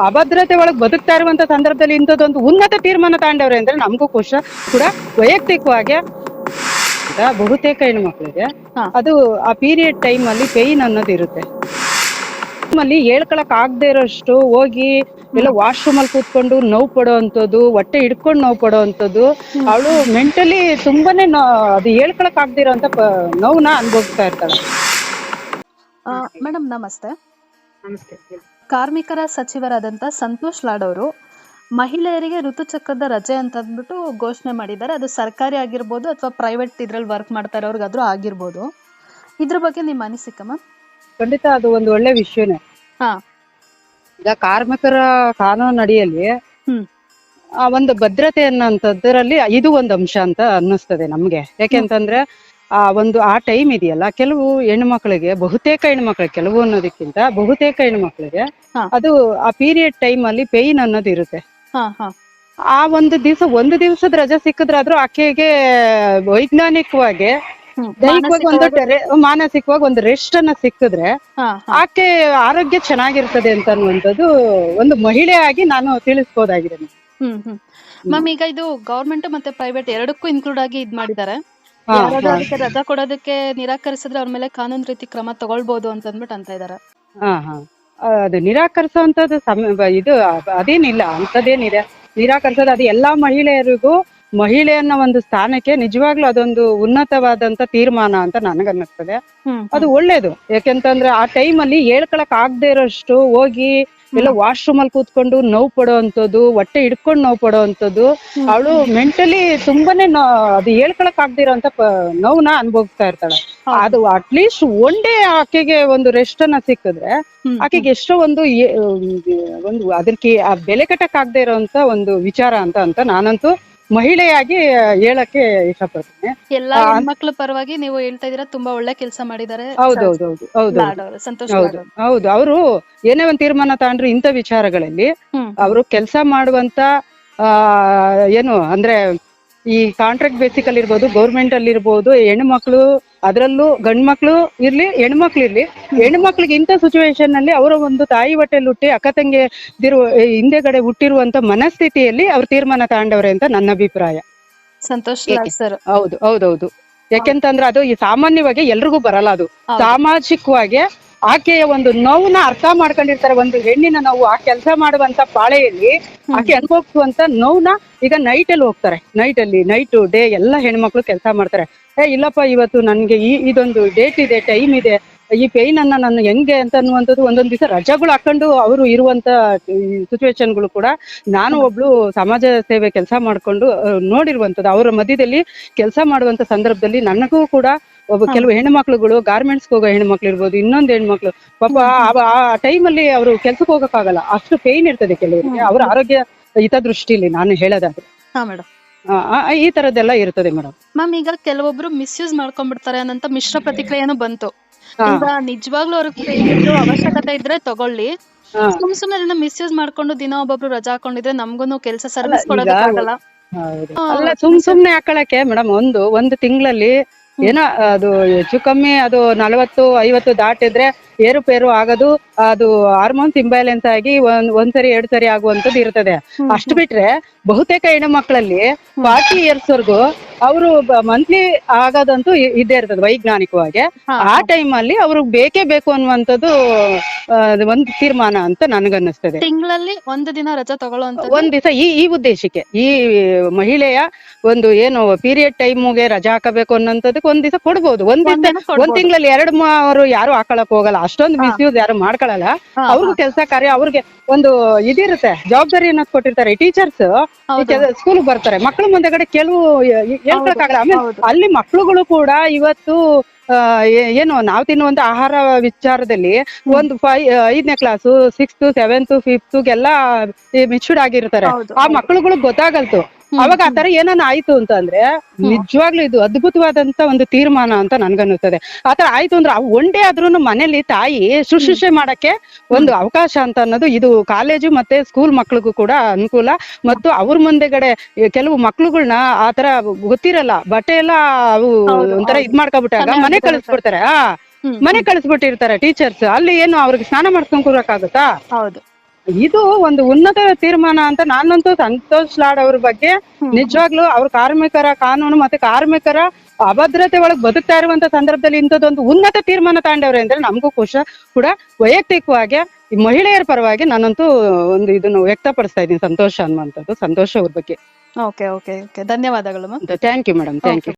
ಅಭದ್ರತೆ ಒಳಗೆ ಬದುಕ್ತಾ ಇರುವಂತ ಸಂದರ್ಭದಲ್ಲಿ ಇಂಥದ್ದೊಂದು ಉನ್ನತ ತೀರ್ಮಾನ ತಗೊಂಡವ್ರೆ ಅಂದ್ರೆ ನಮಗೂ ಖುಷ. ಕೂಡ ವೈಯಕ್ತಿಕವಾಗಿ ಬಹುತೇಕ ಹೆಣ್ಮಕ್ಳಿಗೆ ಮಕ್ಕಳಿಗೆ ಅದು ಆ ಪೀರಿಯಡ್ ಟೈಮ್ ಅಲ್ಲಿ ಪೇಯ್ನ್ ಅನ್ನೋದು ಇರುತ್ತೆ. ಅಲ್ಲಿ ಹೇಳ್ಕೊಳಕ್ ಆಗದೆ ಇರೋಷ್ಟು ಹೋಗಿ ಎಲ್ಲ ವಾಶ್ರೂಮ್ ಅಲ್ಲಿ ಕೂತ್ಕೊಂಡು ನೋವು ಪಡೋ ಅಂಥದ್ದು ಹೊಟ್ಟೆ ಹಿಡ್ಕೊಂಡು ನೋವು ಪಡೋ ಅಂಥದ್ದು ಅವಳು ಮೆಂಟಲಿ ತುಂಬಾನೇ ಅದು ಹೇಳ್ಕೊಳಕ್ ಆಗದೆ ಇರೋ ನೋವನ್ನ ಅನುಭವಿಸ್ತಾ ಇರ್ತಾಳೆ. ಮೇಡಮ್ ನಮಸ್ತೆ. ನಮಸ್ತೆ. ಕಾರ್ಮಿಕರ ಸಚಿವರಾದಂಥ ಸಂತೋಷ್ ಲಾಡ್ ಅವರು ಮಹಿಳೆಯರಿಗೆ ಋತುಚಕ್ರದ ರಜೆ ಅಂತ ಅಂದ್ಬಿಟ್ಟು ಘೋಷಣೆ ಮಾಡಿದ್ದಾರೆ. ಅದು ಸರ್ಕಾರಿ ಆಗಿರ್ಬೋದು ಅಥವಾ ಪ್ರೈವೇಟ್ ಇದ್ರಲ್ಲಿ ವರ್ಕ್ ಮಾಡ್ತಾ ಇರೋರ್ಗಾದ್ರೂ ಆಗಿರ್ಬೋದು. ಇದ್ರ ಬಗ್ಗೆ ನಿಮ್ಮ ಅನಿಸಿಕೆ ಮ್ಯಾಮ್ ಖಂಡಿತ ಅದು ಒಂದು ಒಳ್ಳೆ ವಿಷಯನೇ. ಹಾ. ಈಗ ಕಾರ್ಮಿಕರ ಕಾನೂನು ಅಡಿಯಲ್ಲಿ ಹ್ಮ್. ಆ ಒಂದು ಭದ್ರತೆ ಅನ್ನೋಂಥದ್ರಲ್ಲಿ ಇದು ಒಂದು ಅಂಶ ಅಂತ ಅನ್ನಿಸ್ತದೆ ನಮ್ಗೆ. ಯಾಕೆಂತಂದ್ರೆ ಆ ಒಂದು ಆ ಟೈಮ್ ಇದೆಯಲ್ಲ ಕೆಲವು ಹೆಣ್ಮಕ್ಳಿಗೆ ಬಹುತೇಕ ಹೆಣ್ಮಕ್ಳಿಗೆ ಕೆಲವು ಅನ್ನೋದಕ್ಕಿಂತ ಬಹುತೇಕ ಹೆಣ್ಮಕ್ಳಿಗೆ ಹಾ. ಅದು ಆ ಪೀರಿಯಡ್ ಟೈಮ್ ಅಲ್ಲಿ ಪೇಯ್ನ್ ಅನ್ನೋದು ಇರುತ್ತೆ. ಹಾ ಹಾ. ಆ ಒಂದು ದಿವಸ ಒಂದು ದಿವಸದ ರಜೆ ಸಿಕ್ಕಿದ್ರಾದ್ರೂ ಆಕೆಗೆ ವೈಜ್ಞಾನಿಕವಾಗಿ ಹ್ಮ್. ದೈಹಿಕವಾಗಿ ಒಂದು ಟೆರೆ- ಮಾನಸಿಕವಾಗಿ ಒಂದು ರೆಸ್ಟ್ ಅನ್ನ ಸಿಕ್ಕಿದ್ರೆ ಹಾ ಹಾ. ಆಕೆ ಆರೋಗ್ಯ ಚೆನ್ನಾಗಿರ್ತದೆ ಅಂತ ಅನ್ನುವಂಥದ್ದು ಒಂದು ಮಹಿಳೆಯಾಗಿ ನಾನು ತಿಳಿಸ್ಬೋದಾಗಿದೆ. ಹ್ಮ್ ಹ್ಮ್. ಮ್ಯಾಮ್ ಈಗ ಇದು ಗೌರ್ಮೆಂಟ್ ಮತ್ತೆ ಪ್ರೈವೇಟ್ ಎರಡಕ್ಕೂ ಇನ್ಕ್ಲೂಡ್ ಆಗಿ ಇದ್ ಮಾಡಿದ್ದಾರೆ. ಯಾರಾದ್ರೂ. ಅದಕ್ಕೆ ರಜಾ ಕೊಡೋದಕ್ಕೆ ನಿರಾಕರಿಸಿದ್ರೆ ಅವ್ರ ಮೇಲೆ ಕಾನೂನು ರೀತಿ ಕ್ರಮ ತಗೊಳ್ಬಹುದು ಅಂತ ಅಂದ್ಬಿಟ್ಟು ಅಂತ ಇದಾರೆ. ಹಾ ಹಾ. ಅದು ನಿರಾಕರಿಸುವಂತದ್ದು ಸಮ ಇದು ಅದೇನಿಲ್ಲ ಅಂತದೇನಿದೆ ನಿರಾಕರಿಸೋದು ಅದು ಎಲ್ಲಾ ಮಹಿಳೆಯರಿಗೂ ಮಹಿಳೆಯನ್ನ ಒಂದು ಸ್ಥಾನಕ್ಕೆ ನಿಜವಾಗ್ಲೂ ಅದೊಂದು ಉನ್ನತವಾದಂತ ತೀರ್ಮಾನ ಅಂತ ನನಗನ್ನಿಸ್ತದೆ. ಅದು ಒಳ್ಳೇದು. ಯಾಕೆಂತಂದ್ರೆ ಆ ಟೈಮ್ ಅಲ್ಲಿ ಹೇಳ್ಕೊಳಕ್ ಆಗದೆ ಇರೋಷ್ಟು ಹೋಗಿ ಎಲ್ಲ ವಾಶ್ರೂಮ್ ಅಲ್ಲಿ ಕೂತ್ಕೊಂಡು ನೋವು ಪಡೋ ಅಂತದ್ದು ಹೊಟ್ಟೆ ಹಿಡ್ಕೊಂಡು ನೋವು ಪಡೋ ಅಂತದ್ದು ಅವಳು ಮೆಂಟಲಿ ತುಂಬಾನೇ ಅದು ಹೇಳ್ಕೊಳಕ್ ಆಗ್ದಿರೋ ಅಂತ ನೋವ್ನ ಅನುಭವಿಸ್ತಾ ಇರ್ತಾಳೆ. ಅದು ಅಟ್ಲೀಸ್ಟ್ ಒನ್ ಡೇ ಆಕೆಗೆ ಒಂದು ರೆಸ್ಟ್ ಅನ್ನ ಸಿಕ್ಕಿದ್ರೆ ಆಕೆಗೆ ಎಷ್ಟೋ ಒಂದು ಒಂದು ಅದಕ್ಕೆ ಆ ಬೆಲೆ ಕಟ್ಟಕ್ ಆಗದೆ ಇರೋಂತ ಒಂದು ವಿಚಾರ ಅಂತ ಅಂತ ನಾನಂತೂ ಮಹಿಳೆಯಾಗಿ ಹೇಳಕ್ಕೆ ಇಷ್ಟಪಡ್ತೀನಿ. ಎಲ್ಲಾ ಹೆಣ್ಮಕ್ಳ ಪರವಾಗಿ ನೀವು ಹೇಳ್ತಾ ಇದೀರಾ ತುಂಬಾ ಒಳ್ಳೆ ಕೆಲಸ ಮಾಡಿದ್ದಾರೆ. ಹೌದು ಹೌದು ಹೌದು ಅವರು ಸಂತೋಷ್ ಹೌದು ಹೌದು. ಅವರು ಏನೇ ಒಂದ್ ತೀರ್ಮಾನ ತಗೊಂಡ್ರು ಇಂಥ ವಿಚಾರಗಳಲ್ಲಿ ಅವರು ಕೆಲಸ ಮಾಡುವಂತ ಆ ಏನು ಅಂದ್ರೆ ಈ ಕಾಂಟ್ರಾಕ್ಟ್ ಬೇಸಿಕಲ್ ಇರ್ಬೋದು ಗೌರ್ಮೆಂಟ್ ಅಲ್ಲಿ ಇರ್ಬೋದು ಹೆಣ್ಮಕ್ಳು ಅದರಲ್ಲೂ ಗಂಡು ಮಕ್ಕಳು ಇರ್ಲಿ ಹೆಣ್ಮಕ್ಳು ಇರ್ಲಿ. ಹೆಣ್ಮಕ್ಳಿಗೆ ಇಂಥ ಸಿಚುವೇಶನ್ನಲ್ಲಿ ಅವರ ಒಂದು ತಾಯಿ ಹೊಟ್ಟೆಲಿ ಹುಟ್ಟಿ ಅಕ್ಕ ತಂಗಿ ಹಿಂದೆಗಡೆ ಹುಟ್ಟಿರುವಂತ ಮನಸ್ಥಿತಿಯಲ್ಲಿ ಅವ್ರು ತೀರ್ಮಾನ ತಗೊಂಡವ್ರೆ ಅಂತ ನನ್ನ ಅಭಿಪ್ರಾಯ. ಸಂತೋಷ್? ಸರ್. ಹೌದು ಹೌದೌದು. ಯಾಕೆಂತಂದ್ರೆ ಅದು ಈ ಸಾಮಾನ್ಯವಾಗಿ ಎಲ್ರಿಗೂ ಬರಲ್ಲ ಅದು. ಸಾಮಾಜಿಕವಾಗಿ ಆಕೆಯ ಒಂದು ನೋವನ್ನ ಅರ್ಥ ಮಾಡ್ಕೊಂಡಿರ್ತಾರೆ. ಒಂದು ಹೆಣ್ಣಿನ ನೋವು ಆ ಕೆಲಸ ಮಾಡುವಂತ ಪಾಳೆಯಲ್ಲಿ ಆಕೆ ಅನುಭವಿಸುವಂತ ನೋವನ್ನ ಈಗ ನೈಟ್ ಅಲ್ಲಿ ಹೋಗ್ತಾರೆ. ನೈಟ್ ಅಲ್ಲಿ ನೈಟ್ ಡೇ ಎಲ್ಲ ಹೆಣ್ಮಕ್ಳು ಕೆಲಸ ಮಾಡ್ತಾರೆ. ಏ ಇಲ್ಲಪ್ಪ ಇವತ್ತು ನನ್ಗೆ ಈ ಇದೊಂದು ಡೇಟ್ ಇದೆ ಟೈಮ್ ಇದೆ. ಈ ಪೇಯ್ನ್ ಅನ್ನ ನಾನು ಹೆಂಗೆ ಅಂತ ಅನ್ನುವಂಥದ್ದು ಒಂದೊಂದು ದಿವಸ ರಜಾಗಳು ಹಾಕೊಂಡು ಅವರು ಇರುವಂತ ಸಿಚುವೇಶನ್ಗಳು ಕೂಡ ನಾನು ಒಬ್ಳು ಸಮಾಜ ಸೇವೆ ಕೆಲಸ ಮಾಡ್ಕೊಂಡು ನೋಡಿರುವಂಥದ್ದು. ನೋಡಿರುವಂತದ್ದು ಅವರ ಮಧ್ಯದಲ್ಲಿ ಕೆಲಸ ಮಾಡುವಂತ ಸಂದರ್ಭದಲ್ಲಿ ನನಗೂ ಕೂಡ ಒಬ್ಬ ಕೆಲವು ಹೆಣ್ಮಕ್ಳುಗಳು ಗಾರ್ಮೆಂಟ್ಸ್ ಹೋಗೋ ಹೆಣ್ಮಕ್ಳು ಇರ್ಬೋದು ಇನ್ನೊಂದು ಹೆಣ್ಮಕ್ಳು ಪಾಪ ಆ- ಟೈಮಲ್ಲಿ ಅವರು ಕೆಲ್ಸಕ್ಕೆ ಹೋಗಕ್ಕಾಗಲ್ಲ. ಅಷ್ಟು ಪೇಯ್ನ್ ಇರ್ತದೆ ಕೆಲವರಿಗೆ. ಅವರ ಆರೋಗ್ಯ ಹಿತದೃಷ್ಟಿಲಿ ನಾನು ಹೇಳೋದಾದ್ರೆ. ಹಾ ಮೇಡಮ್ ಆ, ಈ ತರದ್ದೆಲ್ಲ ಇರ್ತದೆ ಮೇಡಮ್ ಮ್ಯಾಮ್ ಈಗ ಕೆಲವೊಬ್ರು ಮಿಸ್ಯೂಸ್ ಮಾಡ್ಕೊಂಡ್ಬಿಡ್ತಾರೆ ಅನ್ನಂತ ಮಿಶ್ರ ಪ್ರತಿಕ್ರಿಯೆನೂ ಬಂತು. ಈಗ ನಿಜವಾಗ್ಲೂ ಅವ್ರಿಗೆ ಅವಶ್ಯಕತೆ ಇದ್ರೆ ತಗೊಳ್ಳಿ. ಸುಮ್ ಸುಮ್ನೆ ಅದನ್ನ ಮಿಸ್ಯೂಸ್ ಮಾಡ್ಕೊಂಡು ದಿನ ಒಬ್ಬೊಬ್ರು ರಜಾ ಹಾಕೊಂಡಿದ್ರೆ ನಮ್ಗೂನು ಕೆಲಸ ಸರ್ವಿಸ್ ಕೊಡೋದಕ್ಕಾಗಲ್ಲ. ಅಲ್ಲ ಸುಮ್ ಸುಮ್ನೆ ಹಾಕೊಳಕ್ಕೆ ಮೇಡಮ್ ಒಂದು ಒಂದು ತಿಂಗಳಲ್ಲಿ ಏನೋ ಅದು ಹೆಚ್ಚು ಕಮ್ಮಿ ಅದು ನಲವತ್ತು ಐವತ್ತು ದಾಟಿದ್ರೆ ಏರುಪೇರು ಆಗೋದು ಅದು ಹಾರ್ಮೋನ್ಸ್ ಇಂಬ್ಯಾಲೆನ್ಸ್ ಆಗಿ ಒಂದ್ ಒಂದ್ಸರಿ ಎರಡ್ ಸರಿ ಆಗುವಂತದ್ದು ಇರ್ತದೆ ಅಷ್ಟು ಬಿಟ್ರೆ ಬಹುತೇಕ ಹೆಣ್ಣು ಮಕ್ಕಳಲ್ಲಿ ಫಾರ್ಟಿ ಇಯರ್ಸ್ ವರ್ಗು ಅವರು ಮಂತ್ಲಿ ಆಗದಂತೂ ಇ- ಇದ್ದೇ ಇರ್ತದೆ ವೈಜ್ಞಾನಿಕವಾಗಿ. ಆ ಟೈಮ್ ಅಲ್ಲಿ ಅವ್ರಿಗೆ ಬೇಕೇ ಬೇಕು ಅನ್ನುವಂಥದ್ದು ಆ, ಅದು ಒಂದು ತೀರ್ಮಾನ ಅಂತ ನನಗನ್ನಿಸ್ತದೆ. ತಿಂಗಳಲ್ಲಿ ಒಂದು ದಿನ ರಜಾ ತಗೊಳ್ಳುವಂತ ಒಂದ್ ದಿವಸ ಈ ಈ ಉದ್ದೇಶಕ್ಕೆ. ಈ ಮಹಿಳೆಯ ಒಂದು ಏನು ಪೀರಿಯಡ್ ಟೈಮ್ಗೆ ರಜಾ ಹಾಕಬೇಕು ಅನ್ನೋದಕ್ಕೆ ಒಂದ್ ದಿವಸ ಕೊಡ್ಬೋದು. ಒಂದ್ ದಿವಸ ದಿನ. ಒಂದ್ ತಿಂಗಳಲ್ಲಿ ಎರಡು ಅವರು ಯಾರು ಹಾಕೊಳಕ್ ಹೋಗಲ್ಲ. ಅಷ್ಟೊಂದು ಮಿಸ್ಯೂಸ್ ಯಾರು ಮಾಡ್ಕೊಳಲ್ಲ. ಅವ್ರಿಗೂ ಕೆಲಸ ಕಾರ್ಯ ಅವ್ರಿಗೆ ಒಂದು ಇದಿರುತ್ತೆ. ಜವಾಬ್ದಾರಿ ಅನ್ನೋದು ಕೊಟ್ಟಿರ್ತಾರೆ. ಟೀಚರ್ಸ್ ಸ್ಕೂಲ್ ಬರ್ತಾರೆ. ಮಕ್ಳು ಮುಂದೆಗಡೆ ಕೆಲವು ಹೇಳ್ಕೊಳಕ್ಕಾಗಲ್ಲ ಆಮೇಲೆ ಅಲ್ಲಿ ಮಕ್ಳುಗಳು ಕೂಡ ಇವತ್ತು ಏನು ನಾವು ತಿನ್ನುವಂತ ಆಹಾರ ವಿಚಾರದಲ್ಲಿ ಒಂದು ಫೈ ಐದನೇ ಕ್ಲಾಸು ಸಿಕ್ಸ್ತ್ ಸೆವೆಂತ್ ಫಿಫ್ತ್ಗೆಲ್ಲ ಮೆಚೂರ್ಡ್ ಆಗಿರ್ತಾರೆ. ಆ ಮಕ್ಳುಗಳು ಗೊತ್ತಾಗಲ್ತು. ಅವಾಗ ಆತರ ಏನಾನ ಆಯ್ತು ಅಂತ ಅಂದ್ರೆ ನಿಜವಾಗ್ಲೂ ಇದು ಅದ್ಭುತವಾದಂತ ಒಂದು ತೀರ್ಮಾನ ಅಂತ ನನ್ಗನ್ನಿಸ್ತದೆ ಆತರ ಆಯ್ತು ಅಂದ್ರೆ ಒನ್ ಡೇ ಆದ್ರೂ ಮನೇಲಿ ತಾಯಿ ಶುಶ್ರೂಷೆ ಮಾಡಕ್ಕೆ ಒಂದು ಅವಕಾಶ ಅಂತ ಅನ್ನೋದು ಇದು ಕಾಲೇಜು ಮತ್ತೆ ಸ್ಕೂಲ್ ಮಕ್ಳಿಗೂ ಕೂಡ ಅನುಕೂಲ. ಮತ್ತು ಅವ್ರ ಮುಂದೆಗಡೆ ಕೆಲವು ಮಕ್ಳುಗಳ್ನ ಆತರ ಗೊತ್ತಿರಲ್ಲ. ಬಟ್ಟೆ ಎಲ್ಲ ಅವು ಒಂಥರ ಇದ್ ಮಾಡ್ಕೊಬಿಟ್ಟಾಗ ಮನೆ. ಕಳಿಸ್ಬಿಡ್ತಾರೆ. ಆ ಮನೆ ಕಳಿಸ್ಬಿಟ್ಟಿರ್ತಾರೆ ಟೀಚರ್ಸ್. ಅಲ್ಲಿ ಏನು ಅವ್ರಿಗೆ ಸ್ನಾನ ಮಾಡ್ಸ್ಕೊಂಡ್ ಕೂರಕ್ಕಾಗುತ್ತಾ? ಹೌದು. ಇದು ಒಂದು ಉನ್ನತ ತೀರ್ಮಾನ ಅಂತ ನಾನಂತೂ ಸಂತೋಷ್ ಲಾಡ್ ಅವ್ರ ಬಗ್ಗೆ ನಿಜವಾಗ್ಲೂ ಅವ್ರ ಕಾರ್ಮಿಕರ ಕಾನೂನು ಮತ್ತೆ ಕಾರ್ಮಿಕರ ಅಭದ್ರತೆ ಒಳಗ್ ಬದುಕ್ತಾ ಇರುವಂತ ಸಂದರ್ಭದಲ್ಲಿ ಇಂಥದ್ದೊಂದು ಉನ್ನತ ತೀರ್ಮಾನ ತಾಂಡವ್ರೆ ಅಂದ್ರೆ ನಮಗೂ ಖುಷ ಕೂಡ ವೈಯಕ್ತಿಕವಾಗಿ ಈ ಮಹಿಳೆಯರ ಪರವಾಗಿ ನಾನಂತೂ ಒಂದು ಇದನ್ನು ವ್ಯಕ್ತಪಡಿಸ್ತಾ ಇದ್ದೀನಿ ಸಂತೋಷ ಅನ್ನುವಂಥದ್ದು ಸಂತೋಷ ಅವ್ರ ಬಗ್ಗೆ. ಓಕೆ ಓಕೆ ಓಕೆ ಧನ್ಯವಾದಗಳು thank you madam thank you